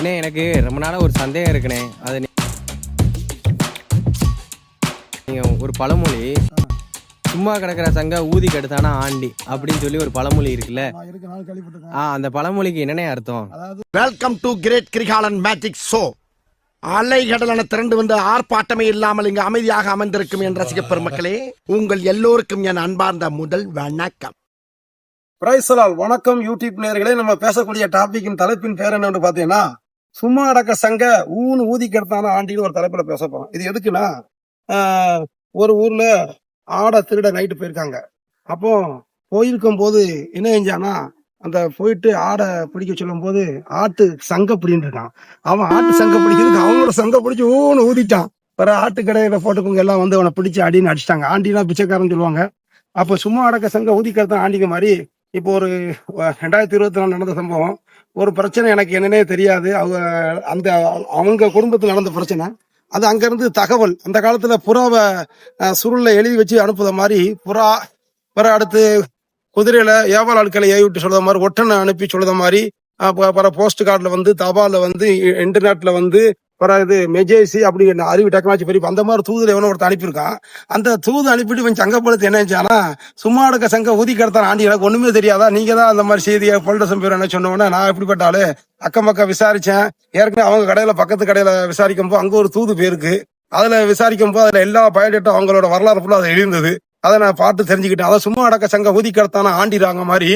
அண்ணே எனக்கு ரொம்ப நாளாக ஒரு சந்தேகம் இருக்குண்ணே அது நீ- நீங்க ஒரு பழமொழி சும்மா கிடக்கிற சங்க ஊதி கெடுத்தானா ஆண்டி அப்படின்னு சொல்லி ஒரு பழமொழி இருக்குல்ல. ஆ அந்த பழமொழிக்கு என்னண்ணே அர்த்தம்? அதாவது welcome to great Girikalan magic show அலைகடலான திரண்டு வந்து ஆர்ப்பாட்டமே இல்லாமல் இங்கு அமைதியாக அமைந்திருக்கும் என் ரசிக பெருமக்களே உங்கள் எல்லோருக்கும் என் அன்பார்ந்த முதல் வணக்கம். பிரைசலால் வணக்கம் யூடியூப் நேயர்களே. நம்ம பேசக்கூடிய டாபிக்கின் தலைப்பின் பேர் என்னன்னு பாத்தீங்கன்னா சும்மா அடக்க சங்க ஊன்னு ஊதி கெடுத்தான ஆண்டின்னு ஒரு தலைப்புல பேச போறோம். இது எதுக்குன்னா ஒரு ஊர்ல ஆடை திருட நைட்டு போயிருக்காங்க. அப்போ போயிருக்கும் போது என்ன செஞ்சானா அந்த போயிட்டு ஆடை பிடிக்க சொல்லும் போது ஆட்டு சங்க பிடின்னு இருக்கான். அவன் ஆட்டு சங்க பிடிக்கிறதுக்கு அவனோட சங்க பிடிச்சி ஊன்னு ஊதிட்டான். பிற ஆட்டு கடையில போட்டுக்கவங்க எல்லாம் வந்து அவனை பிடிச்சி அடின்னு அடிச்சிட்டாங்க. ஆண்டினா பிச்சைக்காரன் சொல்லுவாங்க. அப்போ சும்மா அடக்க சங்க ஊதிக்கிறது தான் ஆண்டிங்க மாதிரி. இப்போ ஒரு ரெண்டாயிரத்தி இருபத்தி நாலு நடந்த சம்பவம். ஒரு பிரச்சனை எனக்கு என்னன்னே தெரியாது. அவங்க அந்த அவங்க குடும்பத்தில் நடந்த பிரச்சனை. அது அங்கேருந்து தகவல். அந்த காலத்தில் புறாவை சுருளில் எழுதி வச்சு அனுப்புத மாதிரி புறா பிற அடுத்து குதிரையில ஏவாள் ஆட்களை ஏவி விட்டு சொல்கிற மாதிரி ஒட்டனை அனுப்பி சொல்கிற மாதிரி பிற போஸ்ட் கார்டில் வந்து தபாலில் வந்து இ- வந்து பிறகு இது மெஜேசி அப்படிங்கிற அறிவு டெக்னாலஜி பெரிய அந்த மாதிரி தூதர் எவனோ ஒருத்தர் அனுப்பியிருக்கான் அந்த தூது அனுப்பிட்டு கொஞ்சம் சங்கப்படுத்து என்ன செஞ்சானா சும்மா அடக்க சங்க ஊதி கடத்தான் ஆண்டி. எனக்கு ஒண்ணுமே தெரியாதா? நீங்க தான் அந்த மாதிரி செய்தியை பொலிட்டசம் பேர் என்ன சொன்னோன்னே நான் எப்படிப்பட்ட ஆளு அக்கம் பக்கம் விசாரிச்சேன். ஏற்கனவே அவங்க கடையில பக்கத்து கடையில விசாரிக்கும் போது அங்க ஒரு தூது பேருக்கு அதுல விசாரிக்கும் போது அதுல எல்லா பயோடேட்டும் அவங்களோட வரலாறு ஃபுல்லாக அது எழுந்தது. அதை நான் பார்த்து தெரிஞ்சுக்கிட்டேன். அதை சும்மா அடக்க சங்க ஊதி கடத்தான ஆண்டிடுறாங்க மாதிரி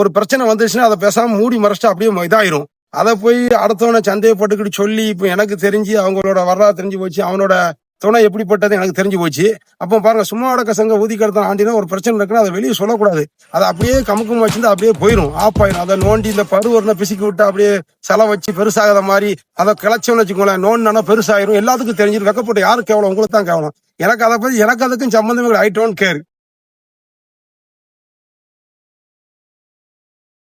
ஒரு பிரச்சனை வந்துச்சுன்னா அதை பேசாம மூடி மறைச்சிட்டு அப்படியே இதாயிரும். அதை போய் அடுத்தவனை சந்தேகப்பட்டுக்கிட்டு சொல்லி இப்போ எனக்கு தெரிஞ்சு அவங்களோட வரலாறு தெரிஞ்சு போச்சு அவனோட துணை எப்படிப்பட்டது எனக்கு தெரிஞ்சு போச்சு. அப்போ பாருங்க சும்மா அடக்க சங்க ஊதி கடத்தான் ஆண்டினா ஒரு பிரச்சனை இருக்குன்னா அதை வெளியே சொல்லக்கூடாது. அதை அப்படியே கமுக்கம் வச்சிருந்து அப்படியே போயிடும் ஆஃப் ஆயிடும் அதை நோண்டி இந்த பருவரனை பிசுக்கி விட்டு அப்படியே செலை வச்சு பெருசாகாத மாதிரி அதை கிளச்சோன்னு வச்சுக்கோங்களேன் நோண்டினா பெருசாயிரும். எல்லாத்துக்கும் தெரிஞ்சிடும் வெக்கப்பட்டு யாருக்கு கேவலம்? உங்களுக்கு தான் கேவலம். எனக்கு அதை பத்தி எனக்கு அதுக்கும் சம்பந்தமே ஐ டோன்ட் கேர்